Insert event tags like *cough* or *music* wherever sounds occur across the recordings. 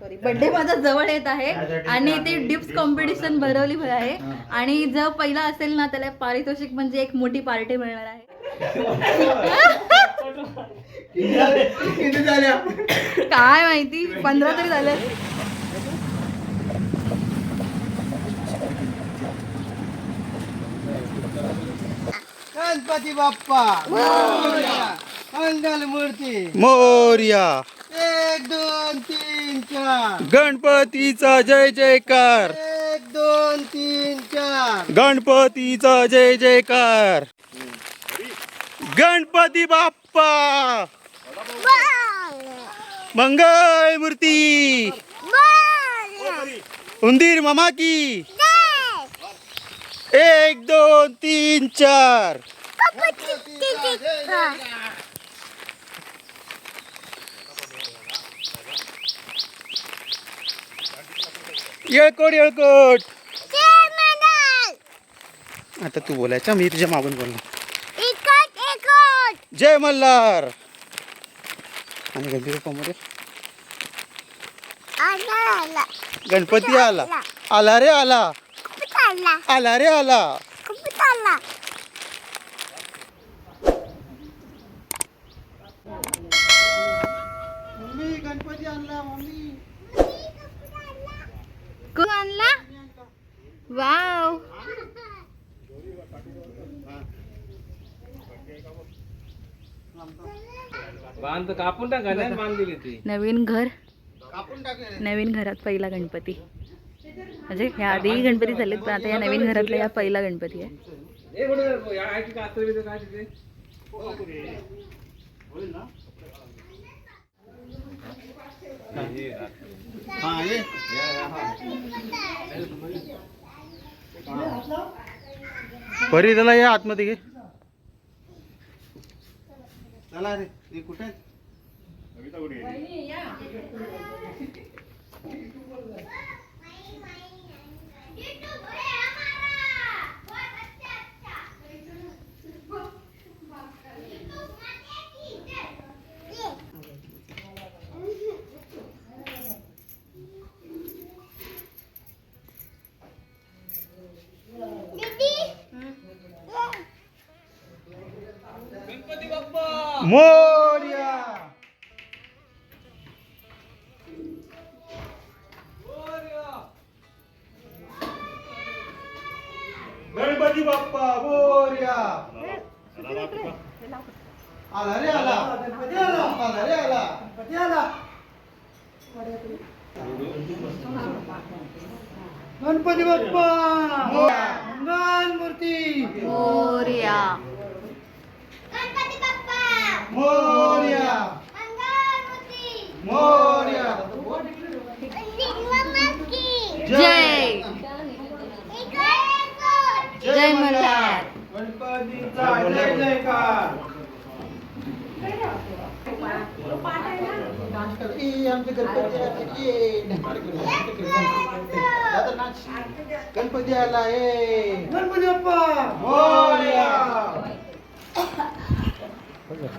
Sorry birthday माझा जवळ येत आहे आणि ते डिप्स कॉम्पिटिशन भरवली आहे. आणि जर पहिला असेल ना त्याला पारितोषिक म्हणजे एक मोठी पार्टी मिळणार आहे. काय माहिती? पंधरा तरी झाले. गणपती बाप्पा. मूर्ती. मोर्या. एक दोन तीन चार. गणपतीचा जय जयकार. एक दोन तीन चार. गणपतीचा जय जयकार. गणपती बाप्पा. मंगल मूर्ती उंदीर मामा की. एक दोन तीन चार. येळकोट येळकोट. आता तू बोलायचा मी तुझ्या मागून बोलणार. जय मल्हार. आणि गणपती बाप्पा. गणपती आला. आला? रे आला. आला? रे आला? मम्मी गणपती आणला मम्मी. आणला वाव. बांध कापून टाका नाही बांधलेली ती. नवीन घर. कापून टाकले नवीन घरात पहिला गणपती. म्हणजे ह्या आधी गणपती झालेत पण आता या नवीन घरातला या पहिला गणपती आहे. कुठे हा ये परी त्याला या आतमध्ये घे. चला रे हे कुठे आहेत? मोर्या गणपती बाप्पा मोर्या आला रे आला गणपती आला आला रे आला गणपती आला गणपती बाप्पा मंगल मूर्ती मोर्या मोर्या. मोर्या. जय. जय. मल्हार. गणपतीचा जय जयकार. गणपती आले. नाच. गणपती आला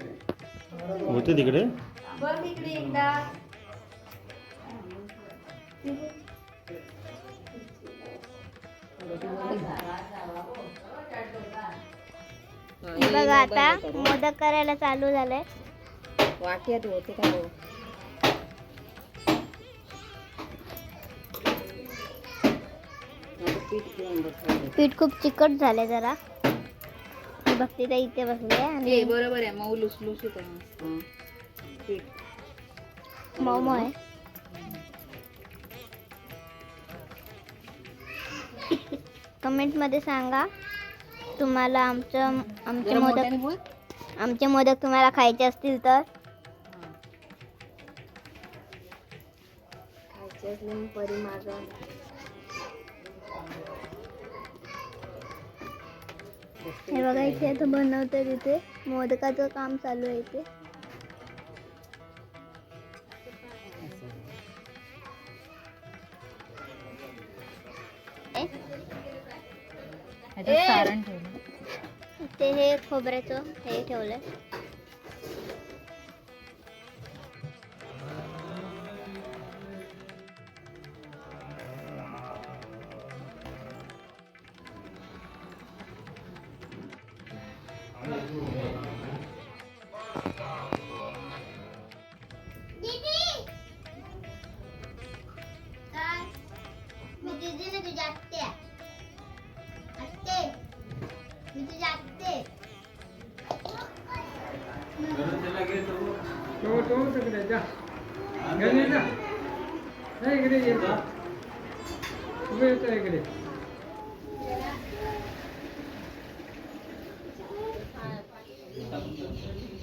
होते तिकडे? हे बघा आता मोदक करायला चालू झालंय. वाट्यात होते का हो? पीठ खूप चिकट झालंय जरा. भक्ती ताई इथे बसले आणि बरोबर आहे. मऊ मस्त. पीठ. मऊ मऊ आहे. कमेंटमध्ये सांगा तुम्हाला आमचं आमचे मोदक आमचे मोदक तुम्हाला खायचे असतील तर? खायचे असले मग हे बघा इथे आता बनवतात इथे. मोदकाचं काम चालू आहे इथे. ते हे खोबऱ्याचं हे ठेवलंय. इकडे ये जा उभे येतो इकडे?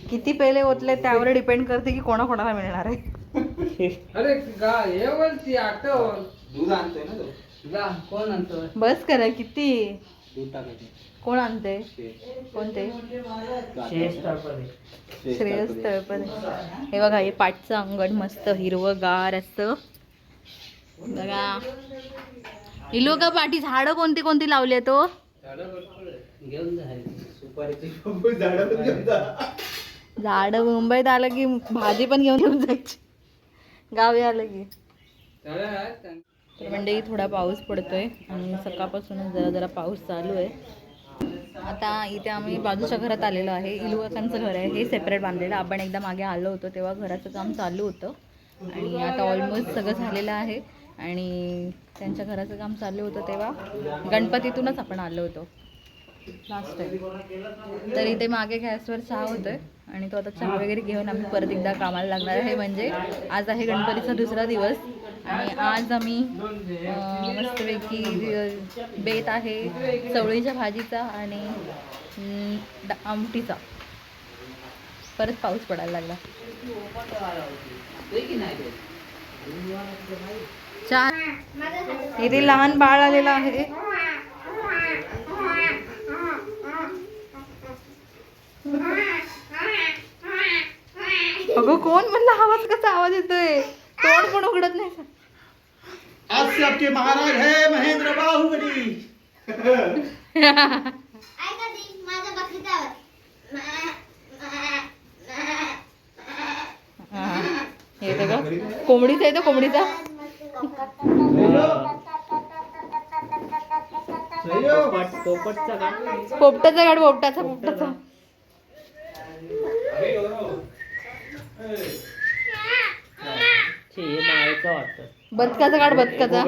किती पेले ओतले त्यावर डिपेंड करते की कोणा कोणाला मिळणार आहे. अरे गा हे बोलती आठवण दूध आणतोय ना तो. जा कोण आणतो बस करा किती? दूध टाकायचे. कोण आणते कोणते? श्रेयस तळपदे हे बघा हे पाठचं अंगण मस्त हिरवगार असतं बघा. इलो का पाठी झाडं कोणती कोणती लावली तो झाडं मुंबईत आलं की भाजी पण घेऊन घेऊन जायची. गावी आलं की. तर म्हणजे थोडा पाऊस पडतोय. आणि सकाळपासूनच जरा जरा पाऊस चालू आहे. आता इथे आम्ही बाजूच्या घरात आलेलो आहे. इलुवाकांचं घर आहे. हे सेपरेट बांधलेलं. आपण एकदा मागे आलो होतो तेव्हा घराचं काम चालू होतं. आणि आता ऑलमोस्ट सगळं झालेलं आहे. आणि त्यांच्या घराचं काम चालू होतं तेव्हा गणपतीतूनच आपण आलो होतो. लास्ट टाइम तर इथे मागे गॅसवर चहा होतं आणि तो आता चहा वगैरे घेऊन आम्ही परत एकदा कामाला लागणार आहे. म्हणजे आज आहे गणपतीचा दुसरा दिवस आणि आज आम्ही मस्तपैकी बेत आहे चवळीच्या भाजीचा आणि आमटीचा. परत पाऊस पडायला लागला. चार इथे लहान बाळ आलेला आहे. अगं कोण म्हणलं आवाज कसा आवाज येतोय? तोंड पण उघडत नाही. आज से आपके महाराज है महेंद्र बाहुबली. ती हा. हे कोंबडीचा येतो कोंबडीचा? पोपटाचा गाड पोपटाचा पोपटाचा. बदकाचा गाड बदकाचा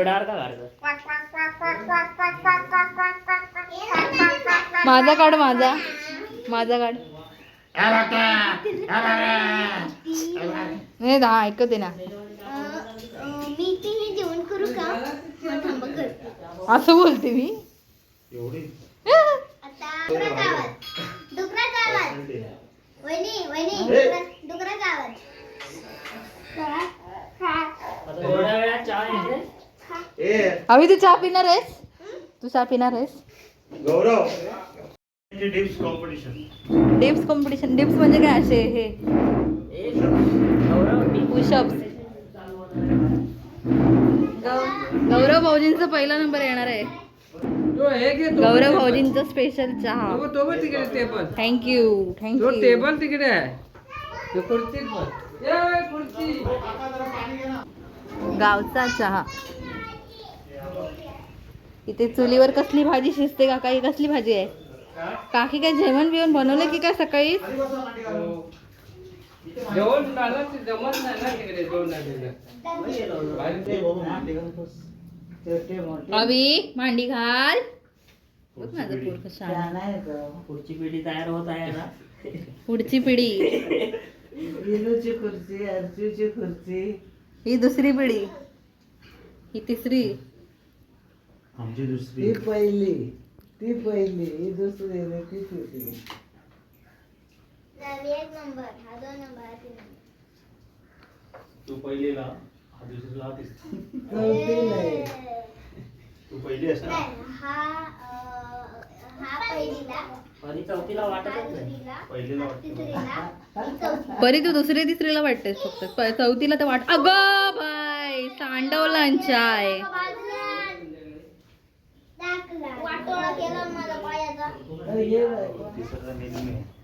माझा काढ माझा. माझा काढ. नाही दहा ऐकत आहे ना. हे असं बोलते मी? आता अभि तू चहा पिणार आहेस? तू चहा पिणार आहेस? Gaurav. Dips competition dips competition dips म्हणजे काय असे? हे. पुशअप्स गौरव भाऊजींचा पहिला नंबर येणार आहे. तो हे घे तो गौरव. भाऊजींचा स्पेशल चहा. तो तो पण तिकडे टेबल थँक्यू तो थँक्यू टेबल तिकडे आहे. खुर्ची गावचा चहा. इथे चुलीवर कसली भाजी शिजते का काही कसली भाजी आहे? काकी काय जेवण बिवण बनवलं की काय सकाळी? अभि मांडी घाल. बघ माझं. पुढची पिढी तयार होत आहे ना. पुढची पिढी विनूची खुर्ची अर्जूची खुर्ची. ही दुसरी पिढी. ही तिसरी. आमची दुसरी. ही पहिली ती पहिली ही दुसरी आणि ती तिसरी. एक नंबर हा दोन नंबर हा तीन नंबर. तू पहिलीला हा दुसरीला तिसरी चौथीला आहे. तू पहिली असणार हा अं, हा पहिलीला. आणि चौथीला हा वाटतच नाही. दुसरीला. पहिलीला हा वाटतं. तिसरीला. ही चौथीला. परी तू दुसरी तिसरीला वाटतेस फक्त. प- चौथीला तर वाट अगं बाय सांडवलांचाय केला माझा पायाचा अरे ये बाई. तिसरा नेहमी आहे.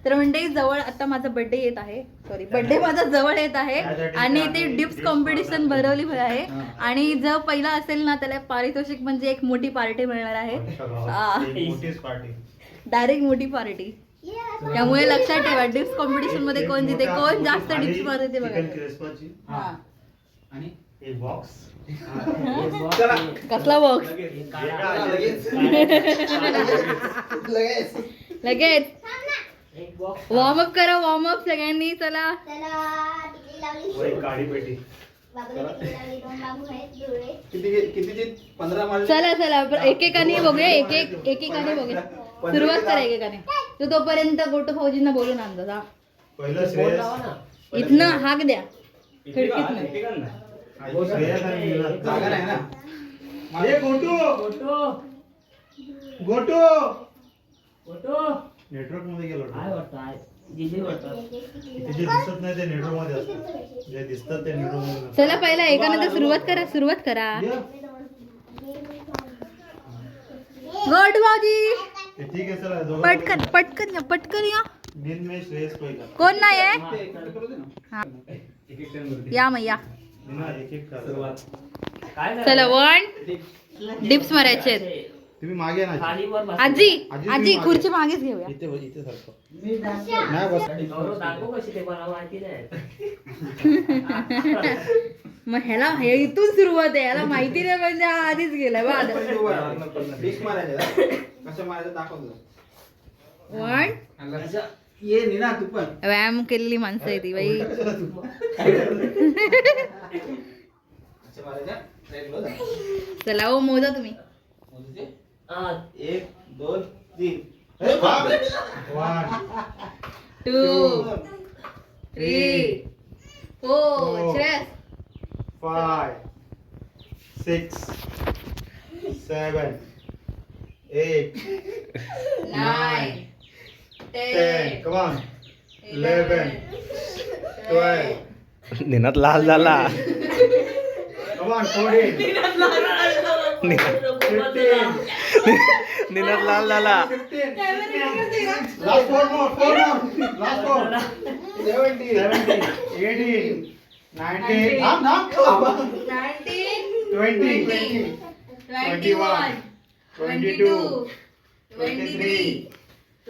तर म्हणजे जवळ आता माझा बर्थडे येत आहे. सॉरी बर्थडे माझा जवळ येत आहे. आणि ते डिप्स कॉम्पिटिशन भरवली आहे. आणि जो पहिला असेल ना त्याला पारितोषिक म्हणजे एक मोठी पार्टी मिळणार आहे. हा. डायरेक्ट मोठी पार्टी त्यामुळे लक्षात ठेवा डिप्स कॉम्पिटिशनमध्ये कोण जिथे कोण जास्त डिप्स मारते बघा. हा. बॉक्स चला. कसला बॉक्स. लगेच. लगेच. वॉर्मअप करा वॉर्मअप सगळ्यांनी चला. काळी पेटी. चला चला. एकेकाने बघूया एक एक एकेकाने बघूया. सुरुवात करा एकेकाने. तो तोपर्यंत गोटो फौजींना बोलून आणतो जा. पहिलं बोर्ड श्रेयस. लावा ना. इथनं हाक द्या. खिडकीतनं. आधी श्रेयस आणि मीनात. जागा नाही ना? ए, गोटू! फोटो गोटू! फोटो नेटवर्कमध्ये गेलो काय वाटतं आहे. जिजे वाटतं. ते जे दिसत नाही ते नेटवर्कमध्ये असतात जे दिसतात ते नेटवर्कमध्ये नसतात. चला पहिला एकानंतर सुरुवात करा सुरुवात करा. ये. भाऊजी! ते ठीक आहे चला दोघं पटकन पटकन या पटकन या. नींद में श्रेयस पहिला कोण नाही आहे? हा. या मग या. चला? वन डिप्स मारायचे तुम्ही मागे ना. आजी. आजी खुर्ची मागेच घेऊया. इथे इथे सारखं मी दाखव. नाही बस. गौरव दाखव कशी ते मला माहिती नाही. *laughs* मग ह्याला हे इथून सुरुवात आहे ह्याला माहिती नाही म्हणजे आधीच गेलाय ना? कसं मारायचं दाखवतो वन ये नीना तू पण. व्यायाम केलेली माणसं आहे ती बाई. चला ओ मोजा तुम्ही. हा, एक दोन तीन. Two three four five six seven eight nine ten. Come on. Eleven. Twelve. Ninad लाल झाला Come on, fourteen. Fifteen. Ninad लाल झाला Fifteen. Last four more. Four more. Last four. Seventeen. Seventeen. Eighteen. Nineteen. Ah, nah, come on. Twenty. Twenty. Twenty-one. Twenty-two. Twenty-three.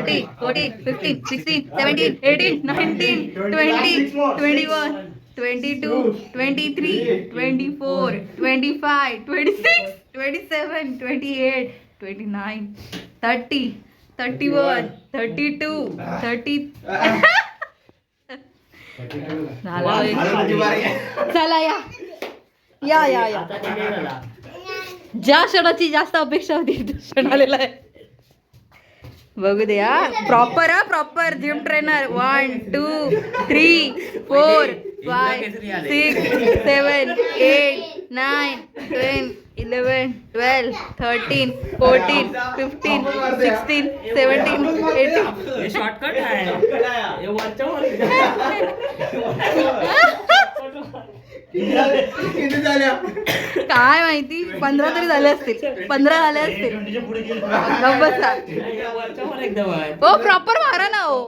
Thirty fourteen fifteen sixteen seventeen eighteen nineteen twenty twenty one twenty two twenty three twenty four twenty five twenty six twenty seven twenty eight twenty nine thirty thirty one thirty two thirty आहे. चला या. या या या. ज्या क्षणाची जास्त अपेक्षा होती तो क्षण आलेला आहे. बघू दे हा प्रॉपर हा proper gym trainer one two three four five six seven eight nine ten eleven twelve thirteen fourteen fifteen sixteen seventeen eighteen हे शॉर्टकट *laughs* आहे हे वरच्या वर किती झाल्या काय माहिती? पंधरा तरी झाले असतील. पंधरा झाले असतील. ट्वेंटीच्या पुढे गेली गप्प बसा. हे प्रॉपर मारा ना हो.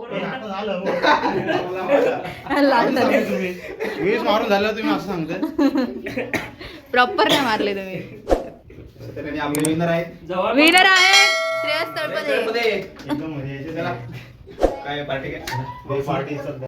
वीस मारून झालं तुम्ही असं सांगताय? प्रॉपर नाही मारले तुम्ही. तर आपले विनर आहेत. विनर आहे. श्रेयस तळपदे. मध्ये एकदम मजा यायची चला. काय पार्टी काय? पार्टी सध्या.